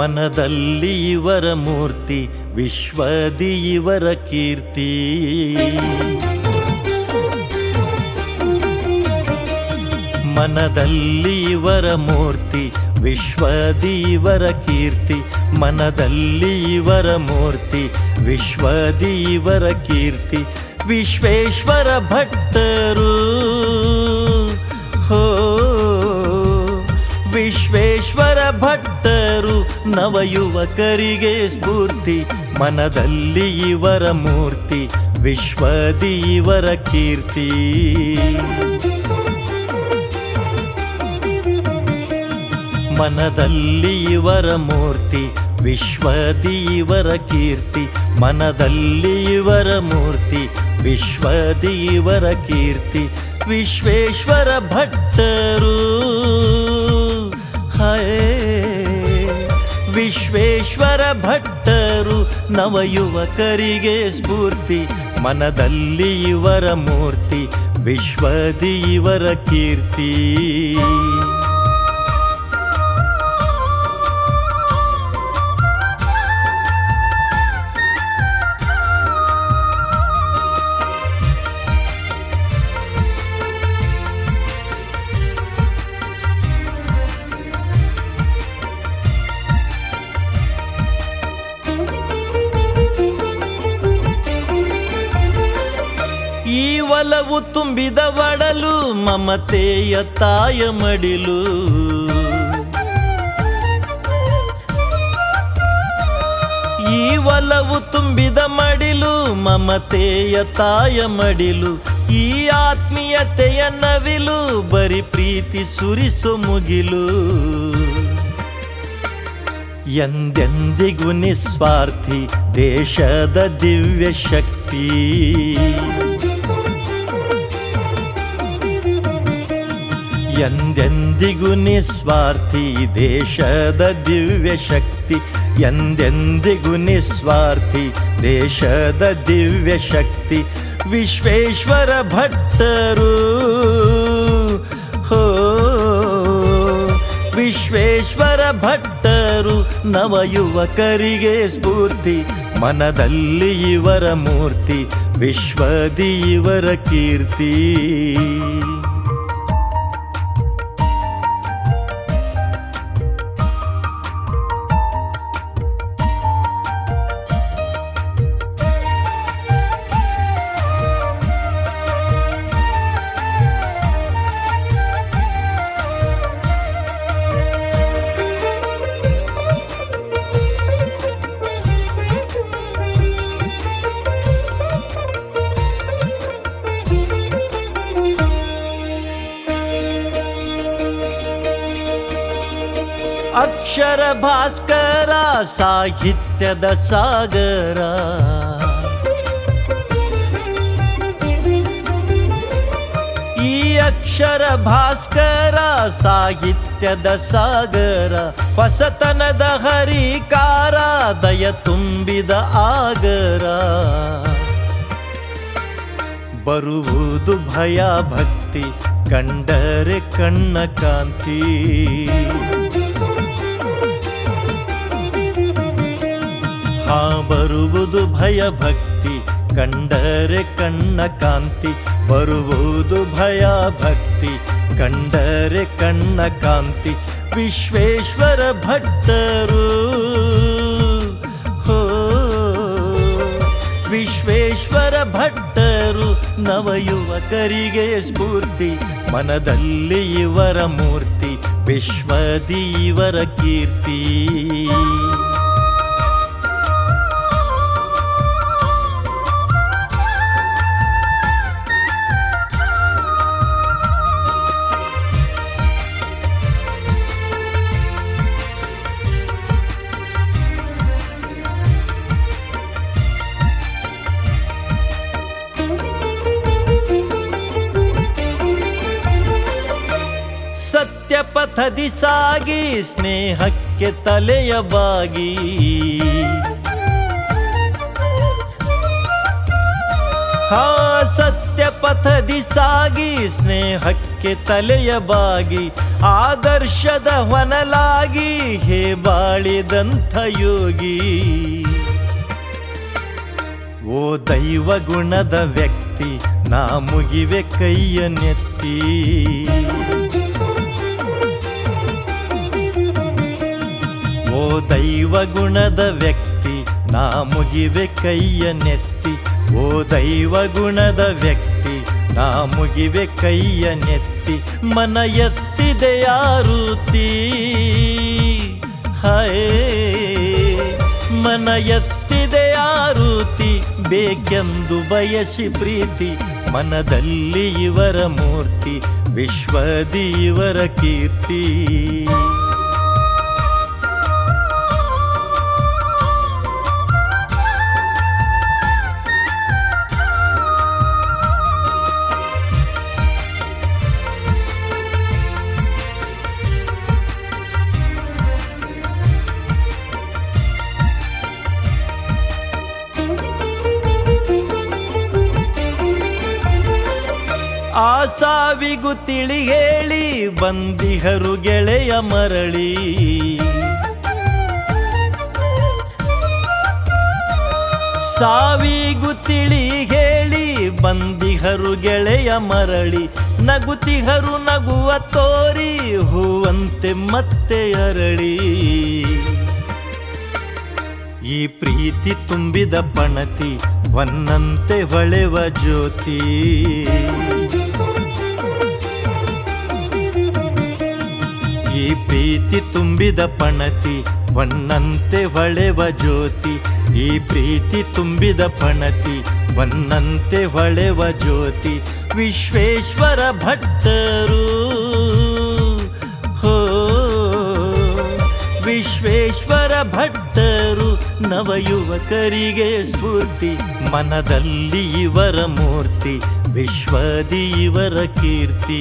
ಮನದಲ್ಲಿ ಇವರ ಮೂರ್ತಿ, ವಿಶ್ವದಿ ಇವರ ಕೀರ್ತಿ. ಮನದಲ್ಲಿ ಇವರ ಮೂರ್ತಿ, ವಿಶ್ವದಿ ಇವರ ಕೀರ್ತಿ. ಮನದಲ್ಲಿ ಇವರ ಮೂರ್ತಿ, ವಿಶ್ವದಿ ಇವರ ಕೀರ್ತಿ. ವಿಶ್ವೇಶ್ವರ ಭಟ್ಟರು ಭಟ್ಟರು ನವಯುವಕರಿಗೆ ಸ್ಫೂರ್ತಿ, ಮನದಲ್ಲಿ ಇವರ ಮೂರ್ತಿ, ವಿಶ್ವದಿ ಇವರ ಕೀರ್ತಿ. ಮನದಲ್ಲಿ ಇವರ ಮೂರ್ತಿ, ವಿಶ್ವದಿ ಇವರ ಕೀರ್ತಿ, ಮನದಲ್ಲಿ ಇವರ ಮೂರ್ತಿ, ವಿಶ್ವದಿ ಇವರ ಕೀರ್ತಿ, ವಿಶ್ವೇಶ್ವರ ಭಟ್ಟರು. ವಿಶ್ವೇಶ್ವರ ಭಟ್ಟರು ನವಯುವಕರಿಗೆ ಸ್ಫೂರ್ತಿ ಮನದಲ್ಲಿ ಇವರ ಮೂರ್ತಿ ವಿಶ್ವದಿ ಇವರ ಕೀರ್ತಿ. ತುಂಬಿದ ಒಡಲು, ಮಮತೆಯ ತಾಯ ಮಡಿಲು. ಈ ಒಲವು ತುಂಬಿದ ಮಡಿಲು, ಮಮತೆಯ ತಾಯ ಮಡಿಲು. ಈ ಆತ್ಮೀಯತೆಯ ನವಿಲು, ಬರಿ ಪ್ರೀತಿ ಸುರಿಸು ಮುಗಿಲು. ಎಂದೆಂದಿಗೂ ನಿಸ್ವಾರ್ಥಿ, ದೇಶದ ದಿವ್ಯ ಶಕ್ತಿ. ಎಂದೆಂದಿಗೂ ನಿಸ್ವಾರ್ಥಿ ದೇಶದ ದಿವ್ಯ ಶಕ್ತಿ. ಎಂದೆಂದಿಗೂ ನಿಸ್ವಾರ್ಥಿ ದೇಶದ ದಿವ್ಯ ಶಕ್ತಿ. ವಿಶ್ವೇಶ್ವರ ಭಟ್ಟರು, ಹೋ, ವಿಶ್ವೇಶ್ವರ ಭಟ್ಟರು, ನವಯುವಕರಿಗೆ ಸ್ಫೂರ್ತಿ. ಮನದಲ್ಲಿ ಇವರ ಮೂರ್ತಿ, ವಿಶ್ವದಿ ಇವರ ಕೀರ್ತಿ. ಅಕ್ಷರ ಭಾಸ್ಕರ ಸಾಹಿತ್ಯದ ಸಾಗರ. ಈ ಅಕ್ಷರ ಭಾಸ್ಕರ ಸಾಹಿತ್ಯದ ಸಾಗರ, ಹೊಸತನದ ಹರಿಕಾರ ದಯ ತುಂಬಿದ ಆಗರ. ಬರುವುದು ಭಯ ಭಕ್ತಿ, ಕಂಡರೆ ಕಣ್ಣ ಕಾಂತಿ. ಹಾ ಬರುವುದು ಭಯ ಭಕ್ತಿ, ಕಂಡರೆ ಕಣ್ಣ ಕಾಂತಿ, ಬರುವುದು ಭಯ ಭಕ್ತಿ, ಕಂಡರೆ ಕಣ್ಣ ಕಾಂತಿ, ವಿಶ್ವೇಶ್ವರ ಭಟ್ಟರು. ವಿಶ್ವೇಶ್ವರ ಭಟ್ಟರು, ನವಯುವಕರಿಗೆ ಸ್ಫೂರ್ತಿ, ಮನದಲ್ಲಿ ಇವರ ಮೂರ್ತಿ, ವಿಶ್ವದಿ ಇವರ ಕೀರ್ತಿ. ಸತ್ಯ ಪಥದಿ ಸಾಗಿ ಸ್ನೇಹಕ್ಕೆ ತಲೆಯ ಬಾಗಿ ಹಾ, ಸತ್ಯ ಪಥದಿ ಸಾಗಿ ಸ್ನೇಹಕ್ಕೆ ತಲೆಯ ಬಾಗಿ ಆದರ್ಶದ ಹೊನಲಾಗಿ ಹೇ ಬಾಳಿದಂಥ ಯೋಗಿ. ಓ ದೈವ ಗುಣದ ವ್ಯಕ್ತಿ, ನಾ ಮುಗಿವೆ ಕೈಯ ನೆತ್ತಿ. ದೈವ ಗುಣದ ವ್ಯಕ್ತಿ, ನಾ ಮುಗಿವೆ ಕೈಯ ನೆತ್ತಿ. ಓ ದೈವ ಗುಣದ ವ್ಯಕ್ತಿ, ನಾ ಮುಗಿವೆ ಕೈಯ ನೆತ್ತಿ. ಮನ ಎತ್ತಿದೆ ಯಾರುತಿ ಹೇ ಮನ ಎತ್ತಿದೆ ಯಾರುತಿ ಬೇಕೆಂದು ಬಯಸಿ ಪ್ರೀತಿ, ಮನದಲ್ಲಿ ಇವರ ಮೂರ್ತಿ, ವಿಶ್ವದಿ ಇವರ ಕೀರ್ತಿ. ಸಾವಿಗೂ ತಿಳಿ ಹೇಳಿ, ಬಂದಿಹರು ಗೆಳೆಯ ಮರಳಿ. ಸಾವಿಗೂ ತಿಳಿ ಹೇಳಿ, ಬಂದಿಹರು ಗೆಳೆಯ ಮರಳಿ. ನಗುತಿಹರು ನಗುವ ತೋರಿ, ಹೂವಂತೆ ಮತ್ತೆ ಅರಳಿ. ಈ ಪ್ರೀತಿ ತುಂಬಿದ ಪಣತಿ, ಒನ್ನಂತೆ ಹೊಳೆವ ಜ್ಯೋತಿ. ಈ ಪ್ರೀತಿ ತುಂಬಿದ ಪಣತಿ ಬನ್ನಂತೆ ಹೊಳೆವ ಜ್ಯೋತಿ. ಈ ಪ್ರೀತಿ ತುಂಬಿದ ಪಣತಿ ಬನ್ನಂತೆ ಹೊಳೆವ ಜ್ಯೋತಿ. ವಿಶ್ವೇಶ್ವರ ಭಟ್ಟರು ಹೋ, ವಿಶ್ವೇಶ್ವರ ಭಟ್ಟರು ನವಯುವಕರಿಗೆ ಸ್ಫೂರ್ತಿ. ಮನದಲ್ಲಿ ಇವರ ಮೂರ್ತಿ, ವಿಶ್ವದಿ ಇವರ ಕೀರ್ತಿ.